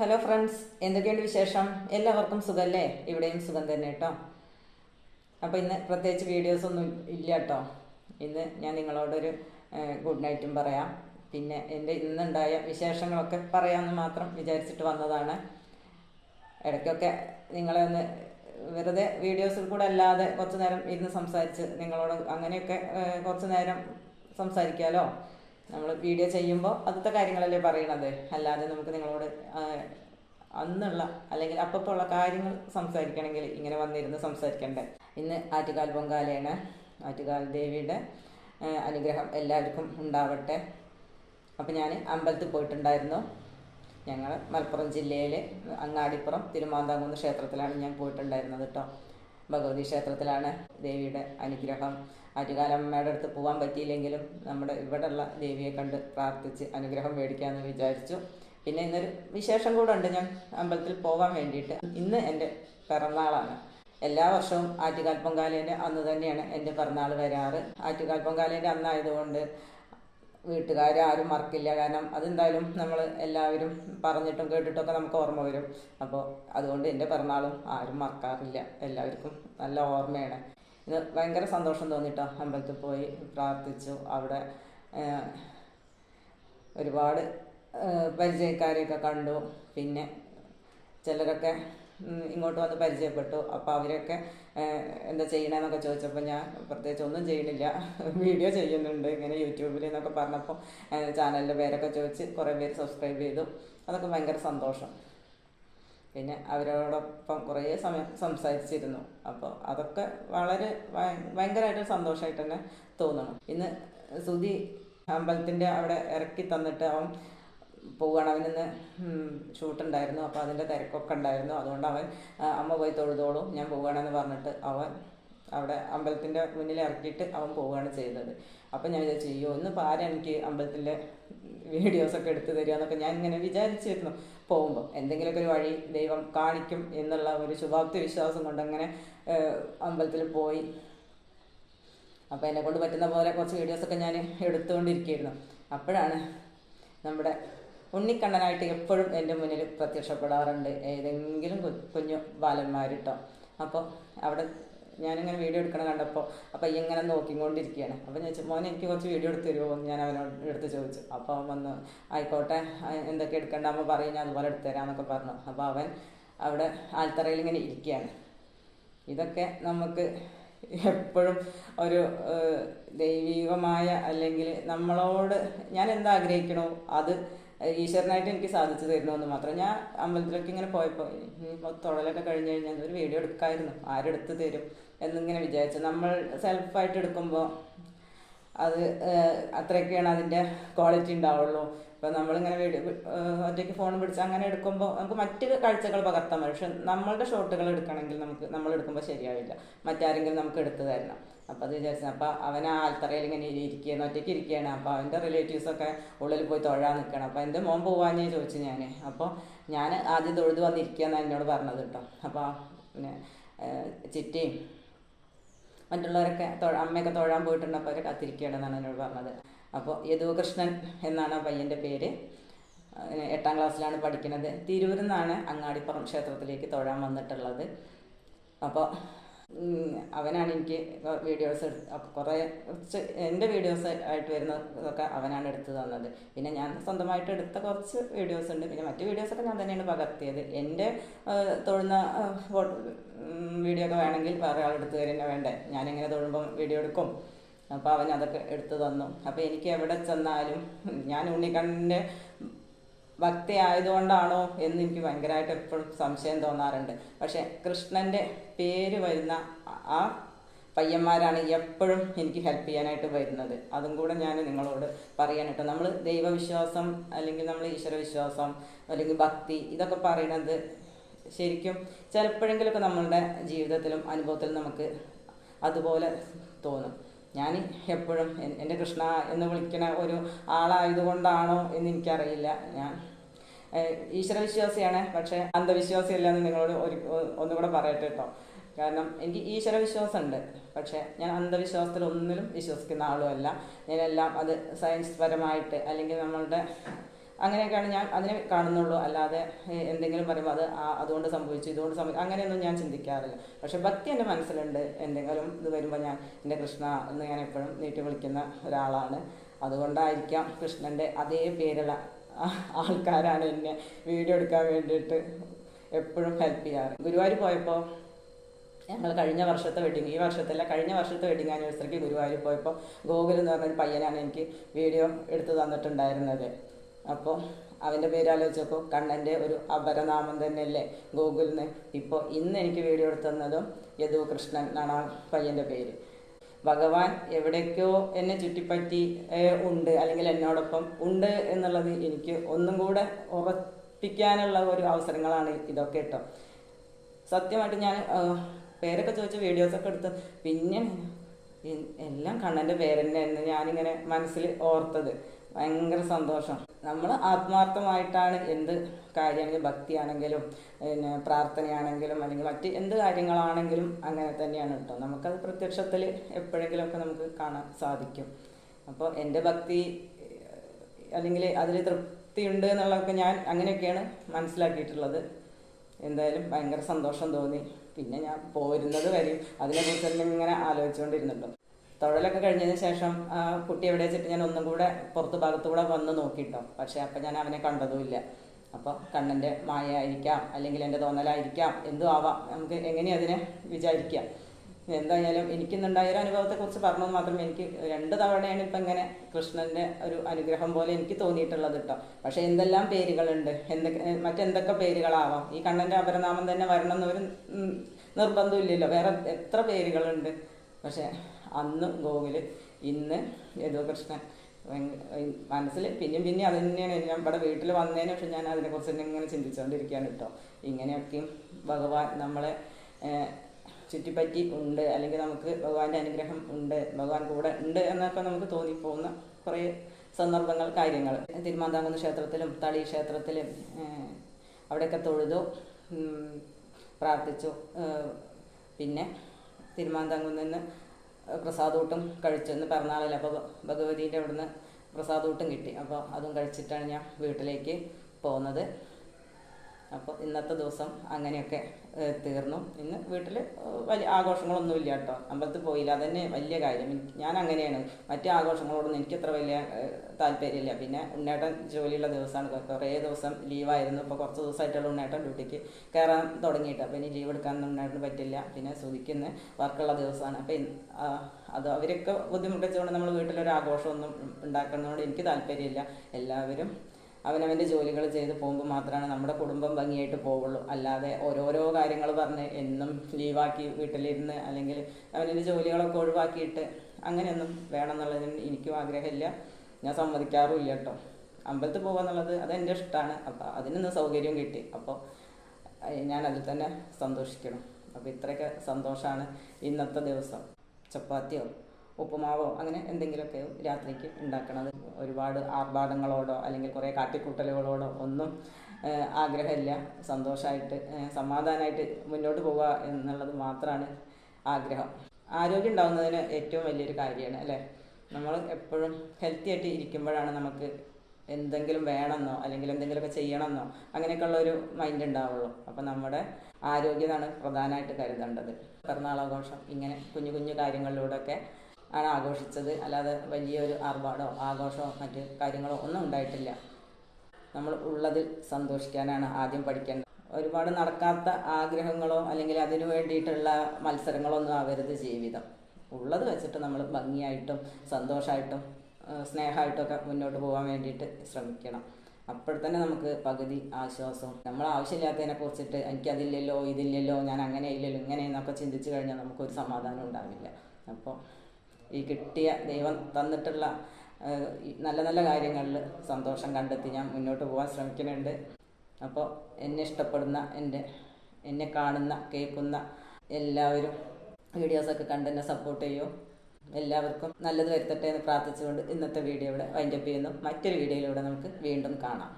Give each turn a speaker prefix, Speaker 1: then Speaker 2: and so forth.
Speaker 1: Hello friends എന്തൊക്കെയുണ്ട് വിശേഷം? എല്ലാവർക്കും സുഖമല്ലേ ഇവിടെയും സുഖം തന്നെ കേട്ടോ. അപ്പോൾ ഇന്ന് പ്രത്യേകിച്ച് വീഡിയോസ് ഒന്നും ഇല്ല കേട്ടോ. ഇന്ന് ഞാൻ നിങ്ങളോടൊരു ഗുഡ് നൈറ്റും പറയാം. പിന്നെ എന്റെ ഇന്നുണ്ടായ വിശേഷങ്ങളൊക്കെ പറയാമെന്ന് മാത്രം വിചാരിച്ചിട്ട് വന്നതാണ്. ഇടയ്ക്കൊക്കെ നിങ്ങളെ ഒന്ന് വെറുതെ വീഡിയോസിൽ കൂടെ അല്ലാതെ കുറച്ച് നേരം ഇരുന്ന് സംസാരിച്ച് നിങ്ങളോട് അങ്ങനെയൊക്കെ കുറച്ച് നേരം സംസാരിക്കാമല്ലോ നമ്മൾ വീഡിയോ ചെയ്യുമ്പോൾ അതത്തെ കാര്യങ്ങളല്ലേ പറയണത്? അല്ലാതെ നമുക്ക് നിങ്ങളോട് അന്നുള്ള അല്ലെങ്കിൽ അപ്പപ്പോൾ ഉള്ള കാര്യങ്ങൾ സംസാരിക്കണമെങ്കിൽ ഇങ്ങനെ വന്നിരുന്ന് സംസാരിക്കണ്ടേ? ഇന്ന് ആറ്റുകാൽ പൊങ്കാലയാണ്. ആറ്റുകാൽ ദേവിയുടെ അനുഗ്രഹം എല്ലാവർക്കും ഉണ്ടാവട്ടെ. അപ്പം ഞാൻ അമ്പലത്തിൽ പോയിട്ടുണ്ടായിരുന്നു. ഞങ്ങൾ മലപ്പുറം ജില്ലയിലെ അങ്ങാടിപ്പുറം തിരുമാന്താംകുന്ന് ക്ഷേത്രത്തിലാണ് ഞാൻ പോയിട്ടുണ്ടായിരുന്നത് കേട്ടോ ഭഗവതി ക്ഷേത്രത്തിലാണ് ദേവിയുടെ അനുഗ്രഹം. ആറ്റുകാലമ്മയുടെ അടുത്ത് പോകാൻ പറ്റിയില്ലെങ്കിലും നമ്മുടെ ഇവിടെയുള്ള ദേവിയെ കണ്ട് പ്രാർത്ഥിച്ച് അനുഗ്രഹം മേടിക്കാമെന്ന് വിചാരിച്ചു. പിന്നെ ഇന്നൊരു വിശേഷം കൂടെ ഉണ്ട്. ഞാൻ അമ്പലത്തിൽ പോകാൻ വേണ്ടിയിട്ട്. ഇന്ന് എന്റെ പിറന്നാളാണ്. എല്ലാ വർഷവും ആറ്റുകാൽ പൊങ്കാലേന്റെ അന്ന് തന്നെയാണ് എന്റെ പിറന്നാൾ വരാറ്. ആറ്റുകാൽ പൊങ്കാലേന്റെ അന്നായതുകൊണ്ട് വീട്ടുകാർ ആരും മറക്കില്ല. കാരണം അതെന്തായാലും നമ്മൾ എല്ലാവരും പറഞ്ഞിട്ടും കേട്ടിട്ടൊക്കെ നമുക്ക് ഓർമ്മ വരും. അപ്പോൾ അതുകൊണ്ട് എന്റെ പിറന്നാളും ആരും മറക്കാറില്ല. എല്ലാവർക്കും നല്ല ഓർമ്മയാണ്. ഭയങ്കര സന്തോഷം തോന്നിട്ടോ. അമ്പലത്തിൽ പോയി പ്രാർത്ഥിച്ചു. അവിടെ ഒരുപാട് പരിചയക്കാരെയൊക്കെ കണ്ടു. പിന്നെ ചിലരൊക്കെ ഇങ്ങോട്ട് വന്ന് പരിചയപ്പെട്ടു. അപ്പോൾ അവരൊക്കെ എന്താ ചെയ്യണമെന്നൊക്കെ ചോദിച്ചപ്പോൾ ഞാൻ പ്രത്യേകിച്ച് ഒന്നും ചെയ്യണില്ല. വീഡിയോ ചെയ്യുന്നുണ്ട് ഇങ്ങനെ യൂട്യൂബിൽ എന്നൊക്കെ പറഞ്ഞപ്പോൾ ചാനലിന്റെ പേരൊക്കെ ചോദിച്ച് കുറേ പേര് സബ്സ്ക്രൈബ് ചെയ്തു. അതൊക്കെ ഭയങ്കര സന്തോഷം. പിന്നെ അവരോടൊപ്പം കുറേ സമയം സംസാരിച്ചിരുന്നു. അപ്പോൾ അതൊക്കെ വളരെ ഭയ- ഭയങ്കരമായിട്ട് സന്തോഷമായിട്ട് തന്നെ തോന്നണം. ഇന്ന് സുധി അമ്പലത്തിന്റെ അവിടെ ഇറക്കി തന്നിട്ട് അവൻ പോവുകയാണ്. അവനിന്ന് ഷൂട്ടുണ്ടായിരുന്നു. അപ്പോൾ അതിന്റെ തിരക്കൊക്കെ ഉണ്ടായിരുന്നു. അതുകൊണ്ട് അവൻ അമ്മ പോയി തൊഴുതോളും ഞാൻ പോവുകയാണെന്ന് പറഞ്ഞിട്ട് അവൻ അവിടെ അമ്പലത്തിന്റെ മുന്നിൽ ഇറക്കിയിട്ട് അവൻ പോവുകയാണ് ചെയ്തത്. അപ്പം ഞാൻ വിചാരിച്ചു അയ്യോ ഇന്ന് പാര എനിക്ക് അമ്പലത്തിന്റെ വീഡിയോസൊക്കെ എടുത്തു തരിക എന്നൊക്കെ ഞാൻ ഇങ്ങനെ വിചാരിച്ചിരുന്നു. പോകുമ്പോൾ എന്തെങ്കിലുമൊക്കെ ഒരു വഴി ദൈവം കാണിക്കും എന്നുള്ള ഒരു ശുഭാപ്തി വിശ്വാസം കൊണ്ട് അങ്ങനെ അമ്പലത്തിൽ പോയി. അപ്പോൾ എന്നെ കൊണ്ട് പറ്റുന്ന പോലെ കുറച്ച് വീഡിയോസൊക്കെ ഞാൻ എടുത്തുകൊണ്ടിരിക്കുകയായിരുന്നു. അപ്പോഴാണ് നമ്മുടെ ഉണ്ണിക്കണ്ണനായിട്ട് എപ്പോഴും എന്റെ മുന്നിൽ പ്രത്യക്ഷപ്പെടാറുണ്ട് ഏതെങ്കിലും കുഞ്ഞു ബാലന്മാരിട്ടോ. അപ്പോൾ അവിടെ ഞാനിങ്ങനെ വീഡിയോ എടുക്കണം കണ്ടപ്പോൾ അപ്പോൾ ഇങ്ങനെ നോക്കിക്കൊണ്ടിരിക്കുകയാണ്. അപ്പോൾ ഞാൻ മോൻ എനിക്ക് കുറച്ച് വീഡിയോ എടുത്ത് തരുമോ എന്ന് ഞാൻ അവനോട് എടുത്ത് ചോദിച്ചു. അപ്പോൾ അവൻ വന്ന് ആയിക്കോട്ടെ എന്തൊക്കെ എടുക്കണ്ട അമ്മ പറയും ഞാൻ അതുപോലെ എടുത്തു തരാമെന്നൊക്കെ പറഞ്ഞു. അപ്പോൾ അവൻ അവിടെ ആൽത്തറയിൽ ഇങ്ങനെ ഇരിക്കുകയാണ്. ഇതൊക്കെ നമുക്ക് എപ്പോഴും ഒരു ദൈവികമായ അല്ലെങ്കിൽ നമ്മളോട് ഞാൻ എന്താഗ്രഹിക്കണോ അത് ഈശ്വരനായിട്ട് എനിക്ക് സാധിച്ചു എന്ന് മാത്രം. ഞാൻ അമ്പലത്തിലേക്ക് ഇങ്ങനെ പോയപ്പോൾ ഇനിയിപ്പോൾ തൊഴലൊക്കെ കഴിഞ്ഞ് കഴിഞ്ഞാൽ ഒരു വീഡിയോ എടുക്കായിരുന്നു. ആരെടുത്ത് തരും എന്നിങ്ങനെ വിചാരിച്ചു. നമ്മൾ സെൽഫായിട്ട് എടുക്കുമ്പോൾ അത് അത്രയൊക്കെയാണ് അതിന്റെ ക്വാളിറ്റി ഉണ്ടാവുള്ളൂ. ഇപ്പം നമ്മളിങ്ങനെ വീഡിയോ ഒറ്റയ്ക്ക് ഫോൺ പിടിച്ച് അങ്ങനെ എടുക്കുമ്പോൾ നമുക്ക് മറ്റ് കാഴ്ചകൾ പകർത്താൻ പറ്റും. പക്ഷെ നമ്മളുടെ ഷോട്ടുകൾ എടുക്കണമെങ്കിൽ നമുക്ക് നമ്മൾ എടുക്കുമ്പോൾ ശരിയാവില്ല. മറ്റാരെങ്കിലും നമുക്ക് എടുത്തു തരണം. അപ്പം അത് വിചാരിച്ചു അപ്പം അവൻ ആ ആൽത്തറയിൽ ഇങ്ങനെ ഇരിക്കുകയാണ് ഒറ്റയ്ക്ക് ഇരിക്കുകയാണ്. അപ്പോൾ അവന്റെ റിലേറ്റീവ്സൊക്കെ ഉള്ളിൽ പോയി തൊഴാൻ നിൽക്കണം. അപ്പോൾ എന്റെ മോൻ പോവാഞ്ഞേ ചോദിച്ചു ഞാൻ അപ്പോൾ ഞാൻ ആദ്യം തൊഴുത് വന്നിരിക്കുകയെന്നാണ് എന്നോട് പറഞ്ഞത് കേട്ടോ. അപ്പോൾ പിന്നെ ചിറ്റയും മറ്റുള്ളവരൊക്കെ അമ്മയൊക്കെ തൊഴാൻ പോയിട്ടുണ്ട്. അപ്പോൾ അവരെ കാത്തിരിക്കുകയാണെന്നാണ് എന്നോട് പറഞ്ഞത്. അപ്പോൾ യദുകൃഷ്ണൻ എന്നാണ് ആ പയ്യന്റെ പേര്. എട്ടാം ക്ലാസ്സിലാണ് പഠിക്കുന്നത്. തിരൂരിൽ നിന്നാണ് അങ്ങാടിപ്പുറം ക്ഷേത്രത്തിലേക്ക് തൊഴാൻ വന്നിട്ടുള്ളത്. അപ്പോൾ അവനാണ് എനിക്ക് വീഡിയോസ് കുറേ കുറച്ച് എന്റെ വീഡിയോസ് ആയിട്ട് വരുന്നതൊക്കെ അവനാണ് എടുത്തു തന്നത്. പിന്നെ ഞാൻ സ്വന്തമായിട്ട് എടുത്ത കുറച്ച് വീഡിയോസ് ഉണ്ട്. പിന്നെ മറ്റു വീഡിയോസൊക്കെ ഞാൻ തന്നെയാണ് പകർത്തിയത്. എന്റെ തൊഴുന്ന വീഡിയോ ഒക്കെ വേണമെങ്കിൽ വേറെ ആളെടുത്ത് തരുന്ന വേണ്ടേ? ഞാനിങ്ങനെ തൊഴുമ്പം വീഡിയോ എടുക്കും. അപ്പോൾ അവൻ അതൊക്കെ എടുത്തു തന്നു. അപ്പോൾ എനിക്ക് എവിടെ ചെന്നാലും ഞാൻ ഉണ്ണിക്കണ്ണന്റെ ഭക്തി ആയതുകൊണ്ടാണോ എന്ന് എനിക്ക് ഭയങ്കരമായിട്ട് എപ്പോഴും സംശയം തോന്നാറുണ്ട്. പക്ഷേ കൃഷ്ണന്റെ പേര് വരുന്ന ആ പയ്യന്മാരാണ് എപ്പോഴും എനിക്ക് ഹെൽപ്പ് ചെയ്യാനായിട്ട് വരുന്നത്. അതും കൂടെ ഞാൻ നിങ്ങളോട് പറയാനായിട്ട് നമ്മൾ ദൈവവിശ്വാസം അല്ലെങ്കിൽ നമ്മൾ ഈശ്വരവിശ്വാസം അല്ലെങ്കിൽ ഭക്തി ഇതൊക്കെ പറയുന്നത് ശരിക്കും ചിലപ്പോഴെങ്കിലൊക്കെ നമ്മളുടെ ജീവിതത്തിലും അനുഭവത്തിലും നമുക്ക് അതുപോലെ തോന്നും. ഞാൻ എപ്പോഴും എന്റെ കൃഷ്ണ എന്ന് വിളിക്കണ ഒരു ആളായതുകൊണ്ടാണോ എന്ന് എനിക്കറിയില്ല. ഞാൻ ഈശ്വരവിശ്വാസിയാണ് പക്ഷേ അന്ധവിശ്വാസിയല്ല എന്ന് നിങ്ങളോട് ഒരു ഒന്നുകൂടെ പറയട്ടെ കേട്ടോ. കാരണം എനിക്ക് ഈശ്വരവിശ്വാസമുണ്ട് പക്ഷേ ഞാൻ അന്ധവിശ്വാസത്തിൽ ഒന്നിലും വിശ്വസിക്കുന്ന ആളുമല്ല. ഞാനെല്ലാം അത് സയൻസ് പരമായിട്ട് അല്ലെങ്കിൽ നമ്മളുടെ അങ്ങനെയൊക്കെയാണ് ഞാൻ അതിനെ കാണുന്നുള്ളൂ. അല്ലാതെ എന്തെങ്കിലും പറയുമ്പോൾ അത് അതുകൊണ്ട് സംഭവിച്ചു ഇതുകൊണ്ട് സംഭവിച്ചു അങ്ങനെയൊന്നും ഞാൻ ചിന്തിക്കാറില്ല. പക്ഷെ ഭക്തി എന്റെ മനസ്സിലുണ്ട്. എന്തെങ്കിലും ഇത് വരുമ്പോൾ ഞാൻ എന്റെ കൃഷ്ണ എന്ന് ഞാൻ എപ്പോഴും നീട്ടി വിളിക്കുന്ന ഒരാളാണ്. അതുകൊണ്ടായിരിക്കാം കൃഷ്ണന്റെ അതേ പേരുള്ള ആൾക്കാരാണ് എന്നെ വീഡിയോ എടുക്കാൻ വേണ്ടിയിട്ട് എപ്പോഴും ഹെൽപ്പ് ചെയ്യാറ്. ഗുരുവായൂർ പോയപ്പോൾ ഞങ്ങൾ കഴിഞ്ഞ വർഷത്തെ വെഡിങ് ഈ വർഷത്തല്ല കഴിഞ്ഞ വർഷത്തെ വെഡിങ് ആനിവേഴ്സറിക്ക് ഗുരുവായൂർ പോയപ്പോൾ ഗോകുൽ എന്ന് പറഞ്ഞൊരു പയ്യനാണ് എനിക്ക് വീഡിയോ എടുത്തു തന്നിട്ടുണ്ടായിരുന്നത്. അപ്പോൾ അവന്റെ പേര് ആലോചിച്ചപ്പോൾ കണ്ണന്റെ ഒരു അപരനാമം തന്നെയല്ലേ ഗോകുലിന്. ഇപ്പോൾ ഇന്ന് എനിക്ക് വീഡിയോ എടുത്തു തന്നതും യദു കൃഷ്ണൻ എന്നാണ് ആ പയ്യന്റെ പേര്. ഭഗവാൻ എവിടേക്കോ എന്നെ ചുറ്റിപ്പറ്റി ഉണ്ട് അല്ലെങ്കിൽ എന്നോടൊപ്പം ഉണ്ട് എന്നുള്ളത് എനിക്ക് ഒന്നും കൂടെ ഉറപ്പിക്കാനുള്ള ഒരു അവസരങ്ങളാണ് ഇതൊക്കെ കേട്ടോ. സത്യമായിട്ട് ഞാൻ പേരൊക്കെ ചോദിച്ച വീഡിയോസൊക്കെ എടുത്ത് പിന്നെ എല്ലാം കണ്ണന്റെ പേരെന്നെയായിരുന്നു ഞാനിങ്ങനെ മനസ്സിൽ ഓർത്തത്. ഭയങ്കര സന്തോഷം. നമ്മൾ ആത്മാർത്ഥമായിട്ടാണ് എന്ത് കാര്യമാണെങ്കിലും ഭക്തിയാണെങ്കിലും പിന്നെ പ്രാർത്ഥനയാണെങ്കിലും അല്ലെങ്കിൽ മറ്റ് എന്ത് കാര്യങ്ങളാണെങ്കിലും അങ്ങനെ തന്നെയാണ് കേട്ടോ. നമുക്കത് പ്രത്യക്ഷത്തിൽ എപ്പോഴെങ്കിലുമൊക്കെ നമുക്ക് കാണാൻ സാധിക്കും. അപ്പോൾ എന്റെ ഭക്തി അല്ലെങ്കിൽ അതിൽ തൃപ്തിയുണ്ട് എന്നുള്ളതൊക്കെ ഞാൻ അങ്ങനെയൊക്കെയാണ് മനസ്സിലാക്കിയിട്ടുള്ളത്. എന്തായാലും ഭയങ്കര സന്തോഷം തോന്നി. പിന്നെ ഞാൻ പോരുന്നത് വരെയും അതിനെക്കുറിച്ച് തന്നെ ഇങ്ങനെ ആലോചിച്ചുകൊണ്ടിരുന്നുണ്ടോ തൊഴിലൊക്കെ കഴിഞ്ഞതിന് ശേഷം കുട്ടി എവിടെ വെച്ചിട്ട് ഞാൻ ഒന്നും കൂടെ പുറത്ത് ഭാഗത്തുകൂടെ വന്ന് നോക്കിയിട്ടോ പക്ഷെ അപ്പം ഞാൻ അവനെ കണ്ടതുമില്ല അപ്പോൾ കണ്ണന്റെ മായയായിരിക്കാം അല്ലെങ്കിൽ എന്റെ തോന്നലായിരിക്കാം എന്തും ആവാം. നമുക്ക് എങ്ങനെ അതിനെ വിചാരിക്കാം? എന്തായാലും എനിക്കിന്നുണ്ടായ ഒരു അനുഭവത്തെക്കുറിച്ച് പറഞ്ഞത് മാത്രമേ എനിക്ക് രണ്ട് തവണയാണ് ഇപ്പം ഇങ്ങനെ കൃഷ്ണന്റെ ഒരു അനുഗ്രഹം പോലെ എനിക്ക് തോന്നിയിട്ടുള്ളത് കേട്ടോ പക്ഷേ എന്തെല്ലാം പേരുകളുണ്ട്? എന്തൊക്കെ മറ്റെന്തൊക്കെ പേരുകളാവാം? ഈ കണ്ണന്റെ അപരനാമം തന്നെ വരണം എന്നൊരു നിർബന്ധമില്ലല്ലോ. വേറെ എത്ര പേരുകളുണ്ട്? പക്ഷെ അന്ന് ഗോകുൽ ഇന്ന് യദു കൃഷ്ണൻ മനസ്സിൽ പിന്നെയും പിന്നെ അത് തന്നെയാണ്. ഞാൻ ഇവിടെ വീട്ടിൽ വന്നതിന് പക്ഷെ ഞാൻ അതിനെക്കുറിച്ച് തന്നെ ഇങ്ങനെ ചിന്തിച്ചുകൊണ്ടിരിക്കുകയാണ് കേട്ടോ ഇങ്ങനെയൊക്കെയും ഭഗവാൻ നമ്മളെ ചുറ്റിപ്പറ്റി ഉണ്ട്. അല്ലെങ്കിൽ നമുക്ക് ഭഗവാന്റെ അനുഗ്രഹം ഉണ്ട്. ഭഗവാൻ കൂടെ ഉണ്ട് എന്നൊക്കെ നമുക്ക് തോന്നിപ്പോകുന്ന കുറേ സന്ദർഭങ്ങൾ കാര്യങ്ങൾ. തിരുമാന്താങ്കുന്ന ക്ഷേത്രത്തിലും തളി ക്ഷേത്രത്തിലും അവിടെയൊക്കെ തൊഴുതു പ്രാർത്ഥിച്ചു. പിന്നെ തിരുമാന്താംകുന്ന് നിന്ന് പ്രസാദൂട്ടും കഴിച്ചു ഇന്ന് പിറന്നാളില്ല അപ്പോൾ ഭഗവതിന്റെ അവിടുന്ന് പ്രസാദൂട്ടും കിട്ടി. അപ്പോൾ അതും കഴിച്ചിട്ടാണ് ഞാൻ വീട്ടിലേക്ക് പോകുന്നത്. അപ്പോൾ ഇന്നത്തെ ദിവസം അങ്ങനെയൊക്കെ തീർന്നു. ഇന്ന് വീട്ടിൽ വലിയ ആഘോഷങ്ങളൊന്നുമില്ല കേട്ടോ. അമ്പലത്തിൽ പോയില്ല. അതന്നെ വലിയ കാര്യം. ഞാൻ അങ്ങനെയാണ്. മറ്റു ആഘോഷങ്ങളോടൊന്നും എനിക്കത്ര വലിയ താല്പര്യമില്ല. പിന്നെ ഉണ്ണേട്ടൻ ജോലിയുള്ള ദിവസമാണ്. കുറേ ദിവസം ലീവായിരുന്നു. ഇപ്പോൾ കുറച്ച് ദിവസമായിട്ടുള്ള ഉണ്ണേട്ടൻ ഡ്യൂട്ടിക്ക് കയറാൻ തുടങ്ങിയിട്ട്. അപ്പോൾ ഇനി ലീവ് എടുക്കാൻ ഉണ്ണേട്ടന് പറ്റില്ല. പിന്നെ സുതിക്കുന്ന വർക്കുള്ള ദിവസമാണ്. അപ്പോൾ അത് അവരൊക്കെ ബുദ്ധിമുട്ടിച്ചുകൊണ്ട് നമ്മൾ വീട്ടിലൊരു ആഘോഷമൊന്നും ഉണ്ടാക്കുന്നതുകൊണ്ട് എനിക്ക് താല്പര്യമില്ല. എല്ലാവരും അവനവന്റെ ജോലികൾ ചെയ്ത് പോകുമ്പോൾ മാത്രമാണ് നമ്മുടെ കുടുംബം ഭംഗിയായിട്ട് പോവുള്ളൂ. അല്ലാതെ ഓരോരോ കാര്യങ്ങൾ പറഞ്ഞ് എന്നും ലീവാക്കി വീട്ടിലിരുന്ന് അല്ലെങ്കിൽ അവന്റെ ജോലികളൊക്കെ ഒഴിവാക്കിയിട്ട് അങ്ങനെയൊന്നും വേണം എന്നുള്ളതിന് എനിക്കും ആഗ്രഹമില്ല. ഞാൻ സമ്മതിക്കാറുമില്ല കേട്ടോ. അമ്പലത്തിൽ പോകുക എന്നുള്ളത് അത് എന്റെ ഇഷ്ടമാണ്. അപ്പോൾ അതിനൊന്നും സൗകര്യം കിട്ടി. അപ്പോൾ ഞാൻ അതിൽ തന്നെ സന്തോഷിക്കണം. അപ്പോൾ ഇത്രയൊക്കെ സന്തോഷമാണ് ഇന്നത്തെ ദിവസം. ചപ്പാത്തിയോ? ഉപ്പുമാവോ അങ്ങനെ എന്തെങ്കിലുമൊക്കെ രാത്രിക്ക് ഉണ്ടാക്കണത്. ഒരുപാട് ആർഭാടങ്ങളോടോ അല്ലെങ്കിൽ കുറേ കാട്ടിക്കൂട്ടലുകളോടോ ഒന്നും ആഗ്രഹമില്ല. സന്തോഷമായിട്ട് സമാധാനമായിട്ട് മുന്നോട്ട് പോവുക എന്നുള്ളത് മാത്രമാണ് ആഗ്രഹം. ആരോഗ്യം ഉണ്ടാകുന്നതിന് ഏറ്റവും വലിയൊരു കാര്യമാണ് അല്ലേ? നമ്മൾ എപ്പോഴും ഹെൽത്തി ആയിട്ട് ഇരിക്കുമ്പോഴാണ് നമുക്ക് എന്തെങ്കിലും വേണമെന്നോ അല്ലെങ്കിൽ എന്തെങ്കിലുമൊക്കെ ചെയ്യണമെന്നോ അങ്ങനെയൊക്കെയുള്ള ഒരു മൈൻഡ് ഉണ്ടാവുള്ളൂ. അപ്പം നമ്മുടെ ആരോഗ്യമാണ് പ്രധാനമായിട്ട് കരുതേണ്ടത്. പിറന്നാളാഘോഷം ഇങ്ങനെ കുഞ്ഞു കുഞ്ഞു കാര്യങ്ങളിലൂടെയൊക്കെ ആണ് ആഘോഷിച്ചത്. അല്ലാതെ വലിയൊരു ആർഭാടോ ആഘോഷമോ മറ്റ് കാര്യങ്ങളോ ഒന്നും ഉണ്ടായിട്ടില്ല. നമ്മൾ ഉള്ളതിൽ സന്തോഷിക്കാനാണ് ആദ്യം പഠിക്കേണ്ടത്. ഒരുപാട് നടക്കാത്ത ആഗ്രഹങ്ങളോ അല്ലെങ്കിൽ അതിനു വേണ്ടിയിട്ടുള്ള മത്സരങ്ങളോ ഒന്നും ആവരുത് ജീവിതം. ഉള്ളത് വെച്ചിട്ട് നമ്മൾ ഭംഗിയായിട്ടും സന്തോഷമായിട്ടും സ്നേഹമായിട്ടൊക്കെ മുന്നോട്ട് പോകാൻ വേണ്ടിയിട്ട് ശ്രമിക്കണം. അപ്പോഴത്തന്നെ തന്നെ നമുക്ക് പകുതി ആശ്വാസവും. നമ്മൾ ആവശ്യമില്ലാത്തതിനെ കുറിച്ചിട്ട് എനിക്കതില്ലല്ലോ ഇതില്ലല്ലോ ഞാൻ അങ്ങനെ ഇല്ലല്ലോ ഇങ്ങനെ എന്നൊക്കെ ചിന്തിച്ചു കഴിഞ്ഞാൽ നമുക്കൊരു സമാധാനം ഉണ്ടാവില്ല. അപ്പോൾ ഈ കിട്ടിയ ദൈവം തന്നിട്ടുള്ള നല്ല നല്ല കാര്യങ്ങളിൽ സന്തോഷം കണ്ടെത്തി ഞാൻ മുന്നോട്ട് പോകാൻ ശ്രമിക്കുന്നുണ്ട്. അപ്പോൾ എന്നെ ഇഷ്ടപ്പെടുന്ന എന്റെ എന്നെ കാണുന്ന കേൾക്കുന്ന എല്ലാവരും വീഡിയോസൊക്കെ കണ്ട് എന്നെ സപ്പോർട്ട് ചെയ്യൂ. എല്ലാവർക്കും നല്ലത് വരുത്തട്ടെ എന്ന് പ്രാർത്ഥിച്ചുകൊണ്ട് ഇന്നത്തെ വീഡിയോ ഇവിടെ വൈൻഡപ്പ് ചെയ്യുന്നു. മറ്റൊരു വീഡിയോയിലൂടെ നമുക്ക് വീണ്ടും കാണാം.